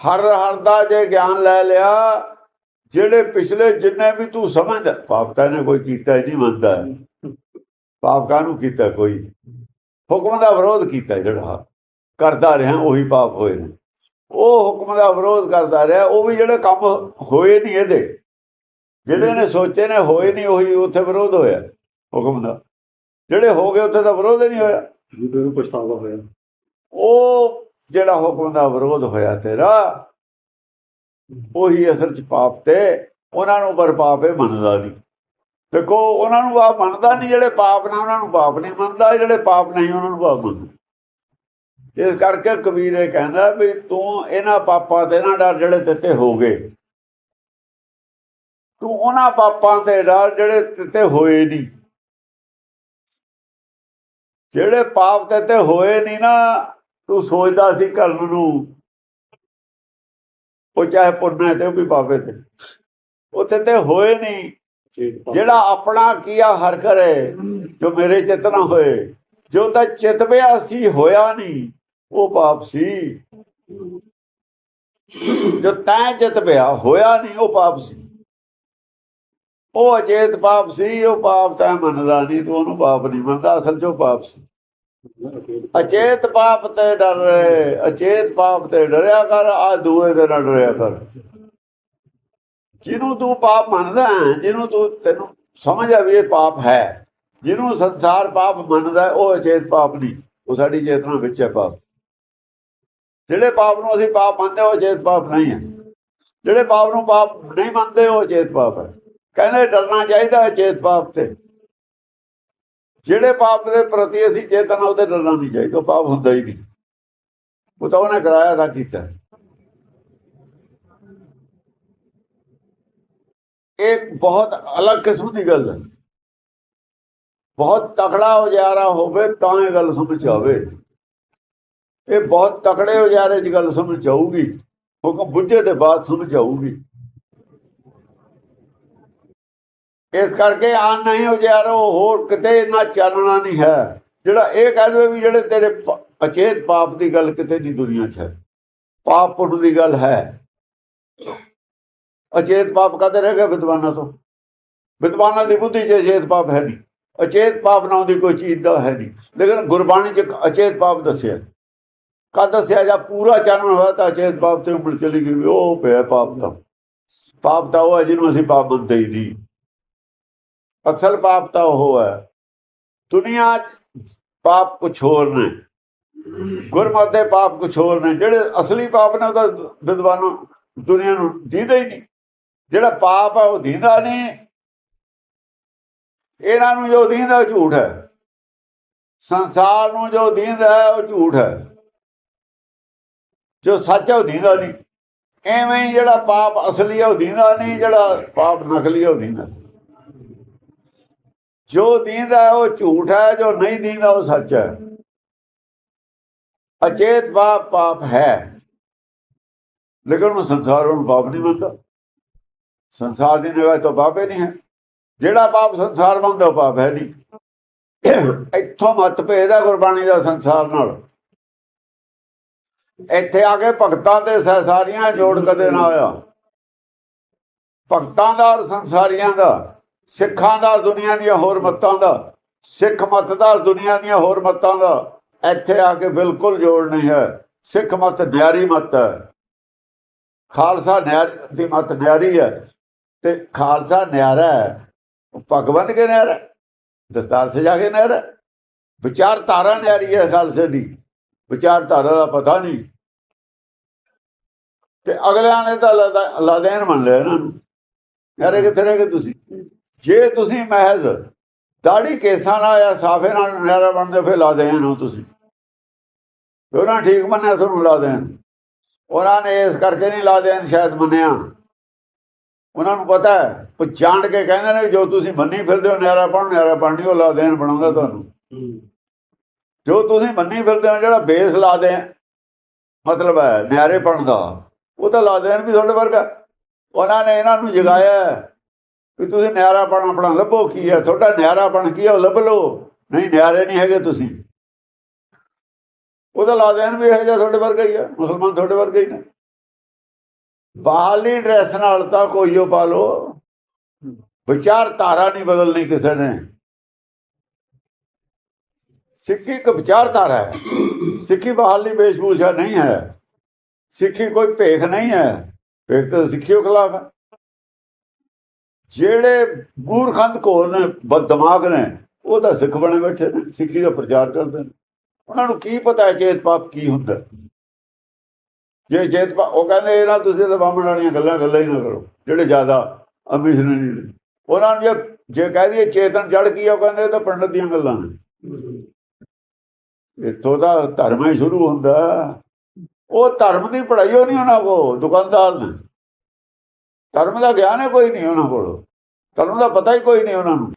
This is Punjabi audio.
ਹਰ ਹਰ ਦਾ ਜੇ ਗਿਆਨ ਲੈ ਲਿਆ ਜਿਹੜੇ ਪਿਛਲੇ ਜਿੰਨੇ ਵੀ ਤੂੰ ਸਮਝ ਪਾਪ ਤਾਂ ਇਹਨੇ ਕੋਈ ਕੀਤਾ ਹੀ ਨਹੀਂ ਮੰਨਦਾ ਪਾਪ ਕਾਹਨੂੰ ਕੀਤਾ ਕੋਈ? ਹੁਕਮ ਦਾ ਵਿਰੋਧ ਕੀਤਾ ਜਿਹੜਾ ਕਰਦਾ ਰਿਹਾ ਉਹੀ ਪਾਪ ਹੋਏ ਨੇ। ਉਹ ਹੁਕਮ ਦਾ ਵਿਰੋਧ ਕਰਦਾ ਰਿਹਾ ਉਹ ਵੀ ਜਿਹੜੇ ਕੰਮ ਹੋਏ ਨਹੀਂ ਇਹਦੇ। ਜਿਹੜੇ ਨੇ ਸੋਚੇ ਨੇ ਹੋਏ ਨਹੀਂ ਉਹੀ ਉੱਥੇ ਵਿਰੋਧ ਹੋਇਆ ਹੁਕਮ ਦਾ। ਜਿਹੜੇ ਹੋ ਗਏ ਉੱਥੇ ਤਾਂ ਵਿਰੋਧ ਨਹੀਂ ਹੋਇਆ। ਜਿਹਦੇ ਨੂੰ ਪਛਤਾਵਾ ਹੋਇਆ। ਉਹ ਜਿਹੜਾ ਹੁਕਮ ਦਾ ਵਿਰੋਧ ਹੋਇਆ ਤੇਰਾ, ਉਹੀ ਅਸਲ ਚ ਪਾਪ ਤੇ ਉਹਨਾਂ ਨੂੰ ਪਰ ਪਾਪ ਇਹ ਮੰਨਦਾ ਨਹੀਂ। ਦੇਖੋ, ਉਹਨਾਂ ਨੂੰ ਪਾਪ ਮੰਨਦਾ ਨਹੀਂ, ਜਿਹੜੇ ਪਾਪ ਨੇ ਉਹਨਾਂ ਨੂੰ ਪਾਪ ਨਹੀਂ ਮੰਨਦਾ, ਜਿਹੜੇ ਪਾਪ ਨਹੀਂ ਉਹਨਾਂ ਨੂੰ ਪਾਪ ਮੰਨਦਾ। ਇਸ ਕਰਕੇ ਕਬੀਰ ਇਹ ਕਹਿੰਦਾ ਵੀ ਤੂੰ ਇਹਨਾਂ ਪਾਪਾਂ ਤੇ ਨਾ ਡਰ ਜਿਹੜੇ ਤੇਤੇ ਹੋ ਗਏ ਤੂੰ ਉਹਨਾਂ ਪਾਪਾਂ ਤੇ ਡਰ ਜਿਹੜੇ ਤੇਤੇ ਹੋਏ ਨਹੀਂ। ਜਿਹੜੇ ਪਾਪ ਤੇਤੇ ਹੋਏ ਨਹੀਂ ਨਾ ਤੂੰ ਸੋਚਦਾ ਸੀ ਕਰਨ ਨੂੰ। ਉਹ ਚਾਹੇ ਪੁੰਨ ਤੇ ਉਹ ਵੀ ਪਾਪੇ ਤੇ। ਉੱਥੇ ਤੇ ਹੋਏ ਨਹੀਂ ਜਿਹੜਾ ਆਪਣਾ ਕੀਆ ਹਰ ਕਰੇ, ਜੋ ਮੇਰੇ ਚਿਤ ਨਾ ਹੋਏ। ਜੋ ਤਾਂ ਚਿਤਵਿਆ ਸੀ, ਹੋਇਆ ਨਹੀਂ ਉਹ ਪਾਪ ਸੀ। ਜੋ ਤੈਂ ਚਿਤਵਿਆ ਹੋਇਆ ਨਹੀਂ ਉਹ ਪਾਪ ਸੀ। ਉਹ ਅਚੇਤ ਪਾਪ ਸੀ, ਉਹ ਪਾਪ ਤੈ ਮੰਨਦਾ ਨਹੀਂ ਤੂੰ ਉਹਨੂੰ ਪਾਪ ਨਹੀਂ ਮੰਨਦਾ, ਅਸਲ 'ਚ ਉਹ ਪਾਪ ਸੀ। ਅਚੇਤ ਪਾਪ ਤੇ ਡਰ ਅਚੇਤ ਪਾਪ ਤੇ ਡਰਿਆ ਕਰ, ਆ ਦੂਏ ਦੇ ਨਾਲ ਡਰਿਆ ਕਰ। ਜਿਹਨੂੰ ਤੂੰ ਪਾਪ ਮੰਨਦਾ ਜਿਹਨੂੰ ਤੂੰ ਤੈਨੂੰ ਸਮਝ ਆ ਵੀ ਇਹ ਪਾਪ ਹੈ, ਜਿਹਨੂੰ ਸੰਸਾਰ ਪਾਪ ਮੰਨਦਾ ਉਹ ਅਚੇਤ ਪਾਪ ਨਹੀਂ, ਉਹ ਸਾਡੀ ਚੇਤਨਾ ਵਿੱਚ ਹੈ ਪਾਪ। ਜਿਹੜੇ ਪਾਪ ਨੂੰ ਅਸੀਂ ਪਾਪ ਮੰਨਦੇ ਉਹ ਅਚੇਤ ਪਾਪ ਨਹੀਂ ਹੈ। ਜਿਹੜੇ ਪਾਪ ਨੂੰ ਪਾਪ ਨਹੀਂ ਮੰਨਦੇ, ਉਹ ਅਚੇਤ ਪਾਪ ਹੈ। ਕਹਿੰਦੇ ਡਰਨਾ ਚਾਹੀਦਾ ਅਚੇਤ ਪਾਪ ਤੇ। ਜਿਹੜੇ ਪਾਪ ਦੇ ਪ੍ਰਤੀ ਅਸੀਂ ਚੇਤਨਾ, ਉਹਦੇ ਡਰਨਾ ਨਹੀਂ ਚਾਹੀਦਾ, ਉਹ ਪਾਪ ਹੁੰਦਾ ਹੀ ਨਹੀਂ। ਉਹ ਤਾਂ ਉਹਨੇ ਕਰਾਇਆ ਤਾਂ ਕੀਤਾ। ਇਹ ਬਹੁਤ ਅਲੱਗ ਕਿਸਮ ਦੀ ਗੱਲ ਹੈ। ਬਹੁਤ ਤਕੜਾ ਉਜਾਰਾ ਹੋਵੇ ਤਾਂ ਇਹ ਗੱਲ ਸਮਝ ਆਵੇ। ਇਹ ਬਹੁਤ ਤਕੜੇ ਉਜਾਰੇ 'ਚ ਗੱਲ ਸਮਝ ਆਊਗੀ। ਹੁਕਮ ਬੁੱਝੇ ਦੇ ਬਾਅਦ ਸਮਝ ਆਊਗੀ। ਇਸ ਕਰਕੇ ਆਨ ਨਹੀਂ ਉਜਾਰੋ ਹੋਰ ਕਿਤੇ ਇੰਨਾ ਚਾਨਣਾ ਨਹੀਂ ਹੈ। ਜਿਹੜਾ ਇਹ ਕਹਿ ਦੇਵੇ ਵੀ ਜਿਹੜੇ ਤੇਰੇ ਪ- ਅਚੇਤ ਪਾਪ ਦੀ ਗੱਲ ਕਿਤੇ ਨਹੀਂ ਦੁਨੀਆ 'ਚ ਹੈ। ਪਾਪ ਪੁੰਨ ਦੀ ਗੱਲ ਹੈ। ਅਚੇਤ ਪਾਪ ਕਦੇ ਰਹਿ ਗਏ ਵਿਦਵਾਨਾਂ ਤੋਂ? ਵਿਦਵਾਨਾਂ ਦੀ ਬੁੱਧੀ 'ਚ ਅਚੇਤ ਪਾਪ ਹੈ ਨਹੀਂ। ਅਚੇਤ ਪਾਪ ਨਾਮ ਦੀ ਕੋਈ ਚੀਜ਼ ਦਾ ਹੈ ਨਹੀਂ। ਲੇਕਿਨ ਗੁਰਬਾਣੀ 'ਚ ਅਚੇਤ ਪਾਪ ਦੱਸਿਆ। ਕਦ ਦੱਸਿਆ ਜਾਂ ਪੂਰਾ ਚਾਨਣ ਹੋਇਆ ਤਾਂ ਅਚੇਤ ਪਾਪ ਤੇ ਉਮਰ ਚਲੀ ਗਈ ਵੀ ਉਹ ਪਿਆ ਪਾਪ ਦਾ ਪਾਪ ਤਾਂ ਉਹ ਹੈ ਜਿਹਨੂੰ ਅਸੀਂ ਪਾਪ ਮੰਨਦੇ ਹੀ ਨਹੀਂ। ਅਸਲ ਪਾਪ ਤਾਂ ਉਹ ਹੈ। ਦੁਨੀਆ 'ਚ ਪਾਪ ਕੁਛ ਹੋਰ ਨੇ। ਗੁਰਮਤਿ ਦੇ ਪਾਪ ਕੁਛ ਹੋਰ ਨੇ। ਜਿਹੜੇ ਅਸਲੀ ਪਾਪ ਨੇ ਉਹ ਤਾਂ ਵਿਦਵਾਨਾਂ ਦੁਨੀਆ ਨੂੰ ਦੀਦਾ ਹੀ ਨਹੀਂ। ਜਿਹੜਾ ਪਾਪ ਹੈ ਉਹ ਦੀਦਾ ਨਹੀਂ। ਇਹਨਾਂ ਨੂੰ ਜੋ ਦੀਦਾ ਉਹ ਝੂਠ ਹੈ। ਸੰਸਾਰ ਨੂੰ ਜੋ ਦੀਦਾ ਹੈ ਉਹ ਝੂਠ ਹੈ। ਜੋ ਸੱਚ ਹੈ ਉਹ ਦੀਦਾ ਨਹੀਂ। ਐਵੇਂ ਹੀ ਜਿਹੜਾ ਪਾਪ ਅਸਲੀ ਹੈ ਉਹ ਦੀਦਾ ਨਹੀਂ। ਜਿਹੜਾ ਪਾਪ ਨਕਲੀ ਹੈ ਉਹ ਦੀਦਾ ਜੋ ਦੀਦਾ ਉਹ ਝੂਠ ਹੈ, ਜੋ ਨਹੀਂ ਦੀਦਾ ਉਹ ਸੱਚ ਹੈ। ਅਚੇਤ ਪਾਪ ਪਾਪ ਹੈ। ਲੇਕਿਨ ਉਹ ਸੰਸਾਰ ਨੂੰ ਪਾਪ ਨਹੀਂ ਮੰਨਦਾ। ਸੰਸਾਰ ਦੀ ਨਿਗਾਹ ਤੋਂ ਪਾਪ ਹੀ ਨਹੀਂ ਹੈ। ਜਿਹੜਾ ਪਾਪ ਸੰਸਾਰ ਮੰਨਦਾ, ਉਹ ਪਾਪ ਹੈ ਨਹੀਂ। ਇੱਥੋਂ ਮਤ ਭੇਦਾ ਗੁਰਬਾਣੀ ਦਾ ਸੰਸਾਰ ਨਾਲ। ਇੱਥੇ ਆ ਕੇ ਭਗਤਾਂ ਤੇ ਸੰਸਾਰੀਆਂ ਜੋੜ ਕਦੇ ਨਾ ਆਇਆ। ਭਗਤਾਂ ਦਾ ਔਰ ਸੰਸਾਰੀਆਂ ਦਾ। ਸਿੱਖਾਂ ਦਾ ਦੁਨੀਆ ਦੀਆਂ ਹੋਰ ਮਤਾਂ ਦਾ ਸਿੱਖ ਮਤ ਦਾ ਦੁਨੀਆ ਦੀਆਂ ਹੋਰ ਮਤਾਂ ਦਾ ਇੱਥੇ ਆ ਕੇ ਬਿਲਕੁਲ ਜੋੜ ਨਹੀਂ ਹੈ। ਸਿੱਖ ਮਤ ਨਿਆਰੀ ਮਤ ਹੈ। ਖਾਲਸਾ ਨਿਆਰ ਦੀ ਮਤ ਨਿਆਰੀ ਹੈ ਤੇ ਖਾਲਸਾ ਨਿਆਰਾ ਹੈ। ਬੰਨ ਕੇ ਨਿਆਰਾ ਦਸਤਾਰ ਸਜਾ ਕੇ ਨਿਆਰਾ। ਵਿਚਾਰਧਾਰਾ ਨਿਆਰੀ ਹੈ ਖਾਲਸੇ ਦੀ। ਵਿਚਾਰਧਾਰਾ ਦਾ ਪਤਾ ਨਹੀਂ। ਤੇ ਅਗਲਿਆਂ ਨੇ ਤਾਂ ਲਾਦਾ- ਲਾਦੇਨ ਮੰਨ ਲਿਆ ਇਹਨਾਂ ਨੂੰ। ਯਾਰੇ ਕਿੱਥੇ ਰਹਿ ਗਏ ਤੁਸੀਂ? ਜੇ ਤੁਸੀਂ ਮਹਿਜ਼ ਦਾੜੀ ਕੇਸਾਂ ਨਾਲ ਜਾਂ ਸਾਫੇ ਨਾਲ ਨਿਆਰਾ ਬਣਦੇ ਫਿਰ ਲਾਦੇਨ ਹੋ ਤੁਸੀਂ। ਵੀ ਉਹਨਾਂ ਠੀਕ ਮੰਨਿਆ, ਤੁਹਾਨੂੰ ਲਾ ਦੇਣ। ਉਹਨਾਂ ਨੇ ਇਸ ਕਰਕੇ ਨਹੀਂ ਲਾ ਦੇਣ, ਸ਼ਾਇਦ ਮੰਨਿਆ। ਉਹਨਾਂ ਨੂੰ ਪਤਾ ਹੈ, ਉਹ ਜਾਣ ਕੇ ਕਹਿੰਦੇ ਨੇ, ਜੋ ਤੁਸੀਂ ਮੰਨੀ ਫਿਰਦੇ ਹੋ ਨਿਆਰਾ ਬਣ ਨਿਆਰਾ ਬਣਨੀ ਉਹ ਲਾਦੇਨ ਬਣਾਉਂਦਾ ਤੁਹਾਨੂੰ। ਜੋ ਤੁਸੀਂ ਮੰਨੀ ਫਿਰਦੇ ਹੋ, ਜਿਹੜਾ ਬੇਸ ਲਾ ਦੇ ਮਤਲਬ ਹੈ ਨਿਆਰੇ ਦਾ, ਉਹ ਤਾਂ ਲਾ ਦੇਣ ਵੀ ਤੁਹਾਡੇ ਵਰਗਾ। ਉਹਨਾਂ ਨੇ ਇਹਨਾਂ ਨੂੰ ਜਗਾਇਆ ਵੀ ਤੁਸੀਂ ਨਿਆਰਾਪਣ ਆਪਣਾ ਲੱਭੋ ਕੀ ਹੈ? ਤੁਹਾਡਾ ਨਿਆਰਾਪਣ ਕੀ ਹੈ? ਉਹ ਲੱਭ ਲਓ। ਨਹੀਂ, ਨਿਆਰੇ ਨਹੀਂ ਹੈਗੇ ਤੁਸੀਂ। ਉਹਦਾ ਲਾ ਦੇਣ ਵੀ ਇਹ ਜਿਹਾ ਤੁਹਾਡੇ ਵਰਗਾ ਹੀ ਹੈ ਮੁਸਲਮਾਨ ਤੁਹਾਡੇ ਵਰਗਾ ਹੀ ਨੇ। ਬਾਹਰਲੀ ਡਰੈਸ ਨਾਲ ਤਾਂ ਕੋਈ ਉਹ ਪਾ ਲੋ ਵਿਚਾਰ ਧਾਰਾ ਨਹੀਂ ਬਦਲਣੀ ਕਿਸੇ ਨੇ। ਸਿੱਖੀ ਇੱਕ ਵਿਚਾਰ ਧਾਰਾ ਹੈ। ਸਿੱਖੀ ਬਾਹਰਲੀ ਵੇਸ਼ਭੂਸ਼ਾ ਨਹੀਂ ਹੈ। ਸਿੱਖੀ ਕੋਈ ਭੇਖ ਨਹੀਂ ਹੈ। ਭੇਖ ਤਾਂ ਸਿੱਖਿਓ ਖਿਲਾਫ ਹੈ। ਜਿਹੜੇ ਮੂਰਖੰਦ ਕੋਲ ਨੇ ਬਦਦਮਾਗ ਨੇ ਉਹ ਤਾਂ ਸਿੱਖ ਬਣੇ ਬੈਠੇ ਨੇ, ਸਿੱਖੀ ਦਾ ਪ੍ਰਚਾਰ ਕਰਦੇ ਨੇ। ਉਹਨਾਂ ਨੂੰ ਕੀ ਪਤਾ ਹੈ ਚੇਤ ਪਾਪ ਕੀ ਹੁੰਦਾ? ਜੇ ਚੇਤ ਪਾਪ, ਉਹ ਕਹਿੰਦੇ ਇਹਨਾਂ ਤੁਸੀਂ ਤਾਂ ਬਾਹਮਣ ਵਾਲੀਆਂ ਗੱਲਾਂ ਗੱਲਾਂ ਹੀ ਨਾ ਕਰੋ, ਜਿਹੜੇ ਜ਼ਿਆਦਾ ਅਮਿਸ਼ਨਰੀ ਨੇ ਉਹਨਾਂ ਨੂੰ ਜੇ ਜੇ ਕਹਿ ਦਈਏ ਚੇਤਨ ਜੜ ਕੀ ਆ, ਉਹ ਕਹਿੰਦੇ, ਇਹ ਤਾਂ ਪੰਡਤ ਦੀਆਂ ਗੱਲਾਂ ਨੇ। ਇੱਥੋਂ ਦਾ ਧਰਮ ਹੀ ਸ਼ੁਰੂ ਹੁੰਦਾ। ਉਹ ਧਰਮ ਦੀ ਪੜ੍ਹਾਈ ਉਹ ਨਹੀਂ ਉਹਨਾਂ ਕੋ ਦੁਕਾਨਦਾਰ ਨੇ। ਧਰਮ ਦਾ ਗਿਆਨ ਹੈ ਕੋਈ ਨਹੀਂ ਉਹਨਾਂ ਕੋਲ। ਧਰਮ ਦਾ ਪਤਾ ਹੀ ਕੋਈ ਨਹੀਂ ਉਹਨਾਂ ਨੂੰ।